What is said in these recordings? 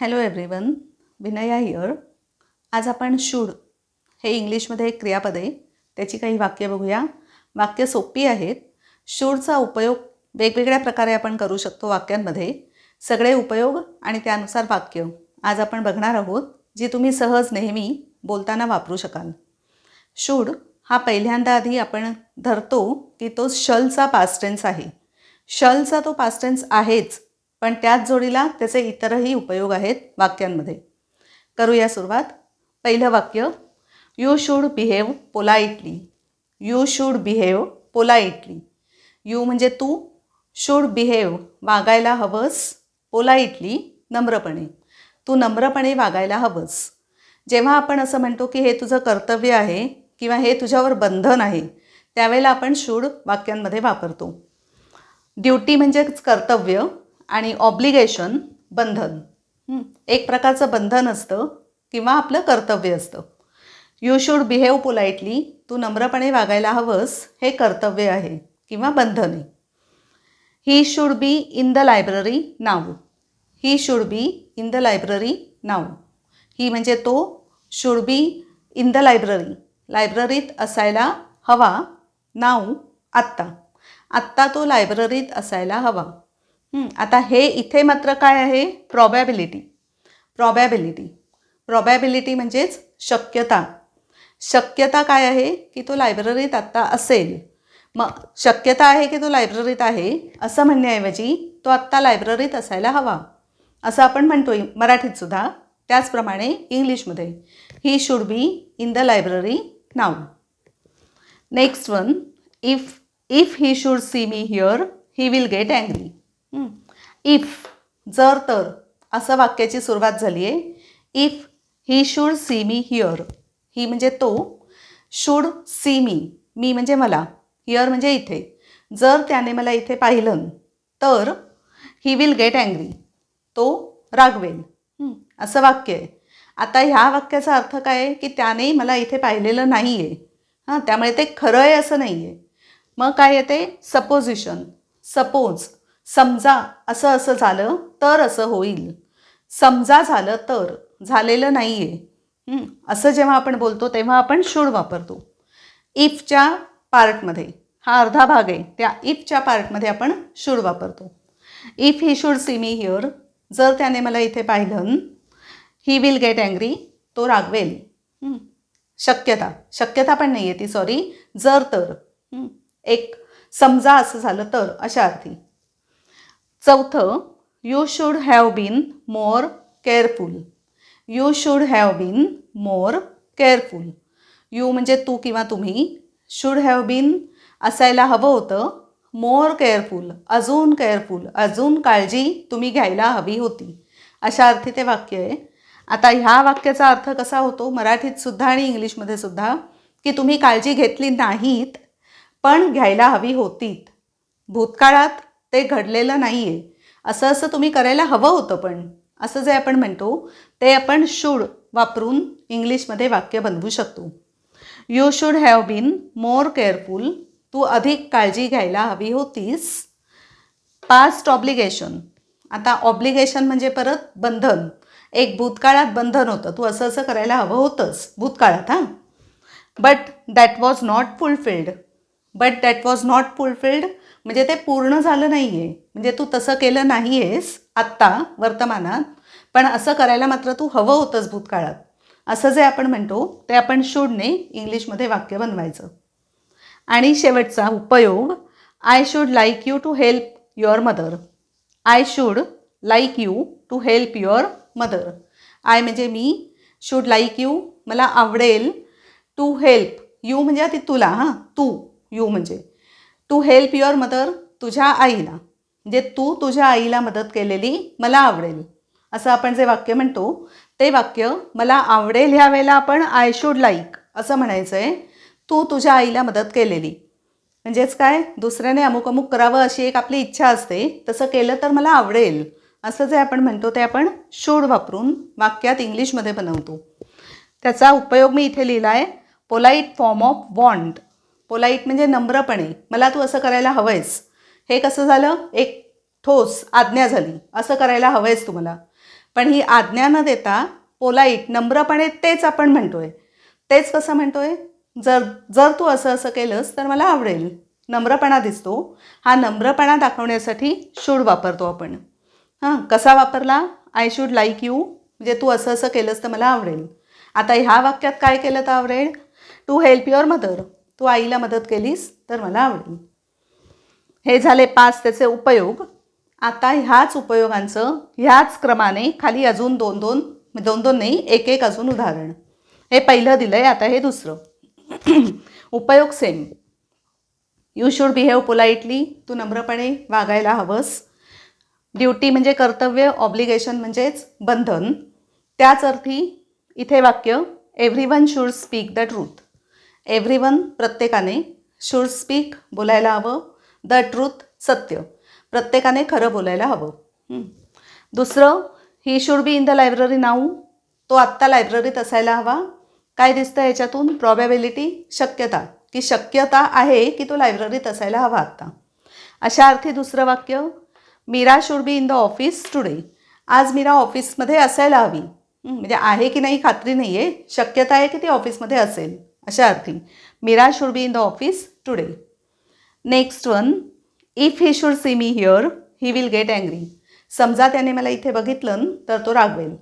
Hello everyone Vinaya here आज आपण should हे इंग्लिशमध्ये एक क्रियापद आहे. त्याची काही वाक्य बघूया. वाक्य सोपी आहेत. शूडचा उपयोग वेगवेगळ्या प्रकारे आपण करू शकतो वाक्यांमध्ये. सगळे उपयोग आणि त्यानुसार वाक्य. आज आपण बघणार आहोत जी तुम्ही सहज नेहमी बोलताना वापरू शकाल. शूड हा पहिल्यांदा आधी आपण धरतो की तो शलचा पास्टेन्स आहे. शलचा तो पास्टेन्स आहेच. पण त्याच जोडीला त्याचे इतरही उपयोग आहेत वाक्यांमध्ये. करूया सुरुवात. पहिलं वाक्य you should behave politely you should behave politely you म्हणजे तू. शूड बिहेव वागायला हवंस पोलाइटली नम्रपणे. तू नम्रपणे वागायला हवंस. जेव्हा आपण असं म्हणतो की हे तुझं कर्तव्य आहे किंवा हे तुझ्यावर बंधन आहे त्यावेळेला आपण शूड वाक्यांमध्ये वापरतो. ड्युटी म्हणजेच कर्तव्य. आणि ऑब्लिगेशन बंधन. एक प्रकारचं बंधन असतं किंवा आपलं कर्तव्य असतं. यू शूड बिहेव पोलाइटली तू नम्रपणे वागायला हवंस हे कर्तव्य आहे किंवा बंधन आहे. He should be in the library now he should be in the library now he म्हणजे तो should be in the library लायब्ररीत असायला हवा नाव आत्ता. आत्ता तो लायब्ररीत असायला हवा. आता हे इथे मात्र काय आहे? प्रॉबॅबिलिटी प्रॉबॅबिलिटी प्रॉबॅबिलिटी म्हणजेच शक्यता. शक्यता काय आहे? की तो लायब्ररीत आत्ता असेल. मग शक्यता आहे की तो लायब्ररीत आहे? असं म्हणण्याऐवजी तो आत्ता लायब्ररीत असायला हवा. असं आपण म्हणतो मराठीत सुद्धा. त्याचप्रमाणे इंग्लिशमध्ये. He should be in the library now next one if if he should see me here he will get angry if जर तर असं वाक्याची सुरुवात झाली आहे. If he should see me here he म्हणजे तो. शूड सी मी मी म्हणजे मला. हिअर म्हणजे इथे. जर त्याने मला इथे पाहिलं तर ही विल गेट अँग्री तो रागवेल. असं वाक्य आहे. आता ह्या वाक्याचा अर्थ काय आहे? की त्याने मला इथे पाहिलेलं नाही आहे हां त्यामुळे ते खरं आहे असं नाही आहे मग काय येते? सपोजिशन सपोज समजा असं असं झालं तर असं होईल. समजा झालं तर. झालेलं नाही आहे असं जेव्हा आपण बोलतो तेव्हा आपण शूड वापरतो. इफच्या पार्टमध्ये हा अर्धा भाग आहे. त्या इफच्या पार्टमध्ये आपण शूड वापरतो. If he should see me here जर त्याने मला इथे पाहिलं ही विल गेट अँग्री तो रागवेल. शक्यता. शक्यता पण नाही आहे ती सॉरी जर तर. एक समजा असं झालं तर अशा अर्थी. चौथं you should have been more careful you should have been more careful you म्हणजे तू किंवा तुम्ही. शूड हॅव बीन असायला हवं होतं. मोर केअरफुल अजून केअरफुल अजून काळजी तुम्ही घ्यायला हवी होती. अशा अर्थी ते वाक्य आहे. आता ह्या वाक्याचा अर्थ कसा होतो? मराठीत सुद्धा आणि इंग्लिशमध्ये सुद्धा की तुम्ही काळजी घेतली नाहीत पण घ्यायला हवी होतीत. भूतकाळात ते घडलेलं नाही आहे असं असं तुम्ही करायला हवं होतं पण. असं जे आपण म्हणतो ते आपण शूड वापरून इंग्लिशमध्ये वाक्य बनवू शकतो. You should have been more careful तू अधिक काळजी घ्यायला हवी होतीस. पास्ट ऑब्लिगेशन आता ऑब्लिगेशन म्हणजे परत बंधन. एक भूतकाळात बंधन होतं. तू असं असं करायला हवं होतंच भूतकाळात हां? But that was not fulfilled but that was not fulfilled म्हणजे ते पूर्ण झालं नाही आहे म्हणजे तू तसं केलं नाही आहेस आत्ता वर्तमानात पण असं करायला मात्र तू हवं होतंस भूतकाळात. असं जे आपण म्हणतो ते आपण शूडने इंग्लिशमध्ये वाक्य बनवायचं. आणि शेवटचा उपयोग I should like you to help your mother I should like you to help your mother I म्हणजे मी शूड लाईक यू मला आवडेल टू हेल्प यू म्हणजे आधी तुला हां तू यू म्हणजे. टू हेल्प युअर मदर तुझ्या आईला. म्हणजे तू तुझ्या आईला मदत केलेली मला आवडेल. असं आपण जे वाक्य म्हणतो ते वाक्य मला आवडेल ह्या वेळेला आपण आय शूड लाईक असं म्हणायचं आहे तू तुझ्या आईला मदत केलेली. म्हणजेच काय? दुसऱ्याने अमुक अमुक करावं अशी एक आपली इच्छा असते. तसं केलं तर मला आवडेल. असं जे आपण म्हणतो ते आपण शूड वापरून वाक्यात इंग्लिशमध्ये बनवतो. त्याचा उपयोग मी इथे लिहिला आहे polite form of want polite म्हणजे नम्रपणे. मला तू असं करायला हवं आहेस हे कसं झालं? एक ठोस आज्ञा झाली. असं करायला हवं आहेस तुम्हाला. पण ही आज्ञा न देता पोलाईट नम्रपणे तेच आपण म्हणतो आहे तेच कसं म्हणतो आहे जर जर तू असं असं केलंस तर मला आवडेल. नम्रपणा दिसतो. हा नम्रपणा दाखवण्यासाठी शूड वापरतो आपण. हां कसा वापरला? आय शूड लाईक यू म्हणजे तू असं असं केलंस तर मला आवडेल. आता ह्या वाक्यात काय केलं तर आवडेल? टू हेल्प युअर मदर तू आईला मदत केलीस तर मला आवडेल. हे झाले पाच त्याचे उपयोग. आता ह्याच उपयोगांचं ह्याच क्रमाने खाली अजून दोन दोन दोन दोन नाही एक एक अजून उदाहरण. हे पहिलं दिलं आहे आता हे दुसरं. उपयोग same. You should behave politely तू नम्रपणे वागायला हवंस. ड्युटी म्हणजे कर्तव्य ऑब्लिगेशन म्हणजेच बंधन. त्याच अर्थी इथे वाक्य everyone should speak the truth everyone प्रत्येकाने शूड स्पीक बोलायला हवं. द ट्रूथ सत्य. प्रत्येकाने खरं बोलायला हवं. दुसरं he should be in the library now तो आत्ता लायब्ररीत असायला हवा. काय दिसतं याच्यातून? प्रॉबॅबिलिटी शक्यता. की शक्यता आहे की तो लायब्ररीत असायला हवा आत्ता. अशा अर्थी दुसरं वाक्य Meera should be in the office today आज मीरा ऑफिसमध्ये असायला हवी. म्हणजे आहे की नाही खात्री नाही आहे शक्यता आहे की ती ऑफिसमध्ये असेल. अशा अर्थी. Meera should be in the office today next one if he should see me here he will get angry समजा त्याने मला इथे बघितलं तर तो रागवेल.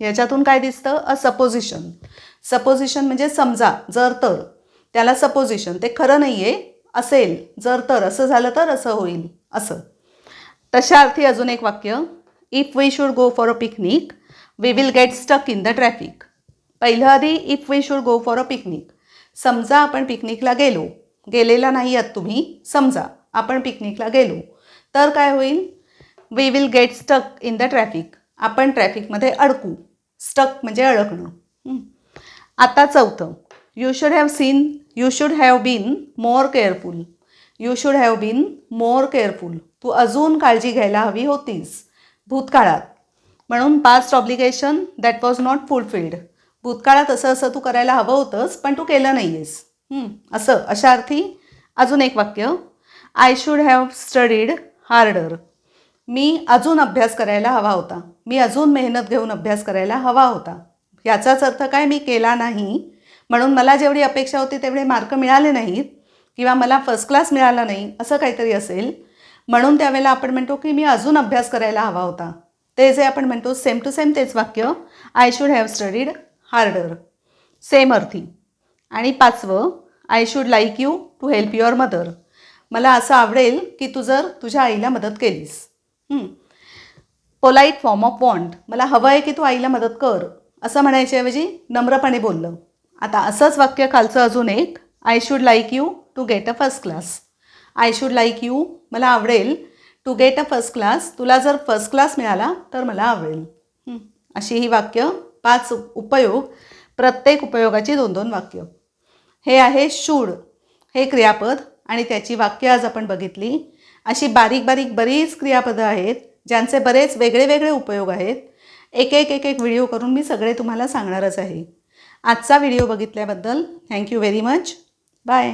याच्यातून काय दिसतं? अ सपोजिशन सपोजिशन म्हणजे समजा जर तर. त्याला सपोजिशन ते खरं नाही आहे असेल जर तर असं झालं तर असं होईल असं. तशा अर्थी अजून एक वाक्य. If we should go for a picnic we will get stuck in the traffic पहिलं आधी if we should go for a picnic समजा आपण पिकनिकला गेलो. गेलेला नाही आहात तुम्ही समजा आपण पिकनिकला गेलो. तर काय होईल? We will get stuck in the traffic आपण ट्रॅफिकमध्ये अडकू. स्टक म्हणजे अडकणं. आता चौथं. You should have seen you should have been more careful you should have been more careful तू अजून काळजी घ्यायला हवी होतीस. भूतकाळात. म्हणून past obligation that was not fulfilled भूतकाळात असं असं तू करायला हवं होतंस पण तू केलं नाही आहेस असं अशा अर्थी अजून एक वाक्य. I should have studied harder मी अजून अभ्यास करायला हवा होता. मी अजून मेहनत घेऊन अभ्यास करायला हवा होता. याचाच अर्थ काय? मी केला नाही. म्हणून मला जेवढी अपेक्षा होती तेवढे मार्क मिळाले नाहीत किंवा मला फर्स्ट क्लास मिळाला नाही असं काहीतरी असेल. म्हणून त्यावेळेला आपण म्हणतो की मी अजून अभ्यास करायला हवा होता. ते जे आपण म्हणतो सेम टू सेम तेच वाक्य. I should have studied harder. Same अर्थी. आणि पाचवं I should like you to help your mother मला असं आवडेल की तू जर तुझ्या आईला मदत केलीस. पोलाईट फॉर्म ऑफ वॉन्ट मला हवं आहे की तू आईला मदत कर असं म्हणायच्याऐवजी नम्रपणे बोललं. आता असंच वाक्य खालचं अजून एक. I should like you to get a first class I should like you मला आवडेल. To get a first class तुला जर फर्स्ट क्लास मिळाला तर मला आवडेल. अशी ही वाक्य पाच उपयोग प्रत्येक उपयोगाची दोन दोन वाक्य. हे आहे शूड हे क्रियापद आणि त्याची वाक्य आज आपण बघितली. अशी बारीक बारीक बरीच क्रियापदं आहेत ज्यांचे बरेच वेगळे वेगळे उपयोग आहेत. एक एक एक एक व्हिडिओ करून मी सगळे तुम्हाला सांगणारच आहे. आजचा video बघितल्याबद्दल thank you very much. Bye.